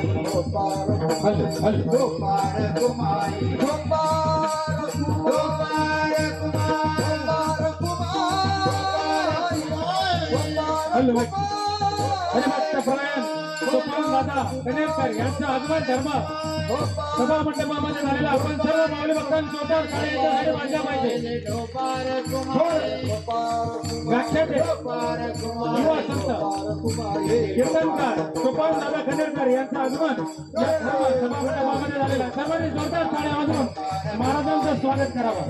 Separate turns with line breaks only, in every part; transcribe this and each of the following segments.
हल्ल हल्ल
गोपाळ कुमारी गोपाळ गोपाळ
हल्ल हरिभक्त परायण सोपान दादा कनेरकर यांचा आगमन धर्म सभा मंडपामध्ये झालेला आपण सर्व माऊली भक्तांनी जोरदार टाळ्यांच्या वाजल्या पाहिजे व्याख्याते युवा संत कीर्तनकार गोपाल दादा खंडेरकर यांचं आगमन. या झालेलं आहे. सर्वांनी जोरदार टाळ्या वाजवून महाराजांचं स्वागत करावं.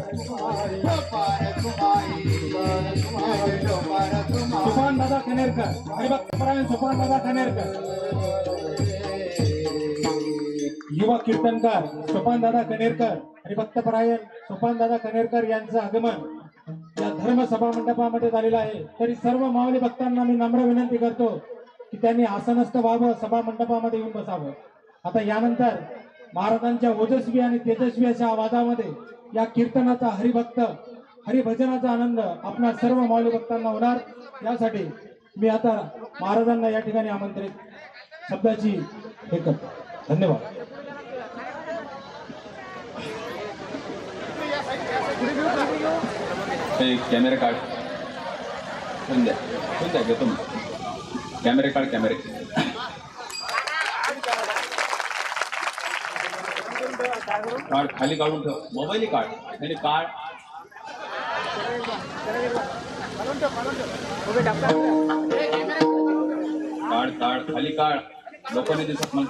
सुपान दादा खनेरकर हरिभक्त परायण सुपान दादा खनेरकर युवा कीर्तनकार सोपान दादा कनेरकर आणि भक्तपरायण सोपान दादा कनेरकर यांचं आगमन. कार्यक्रम सभा मंडपामध्ये झालेला आहे. तरी सर्व माऊली भक्तांना मी नम्र विनंती करतो की त्यांनी आसनस्थ व्हावं सभा मंडपामध्ये येऊन बसावं. आता यानंतर महाराजांच्या ओजस्वी आणि तेजस्वी अशा आवाजामध्ये या कीर्तनाचा हरिभक्त हरिभजनाचा आनंद आपल्या सर्व माऊली भक्तांना होणार. यासाठी मी आता महाराजांना या ठिकाणी आमंत्रित शब्दाची हे करतो. धन्यवाद.
एक कॅमेरा काढ ठेवून द्या ठेवून द्या घेतो मी कॅमेरे काढ कॅमेरे। खाली काढून ठेव मोबाईल काढ नाही काढ। काढ काढ, खाली काढ, लोकांनी दिसत म्हणते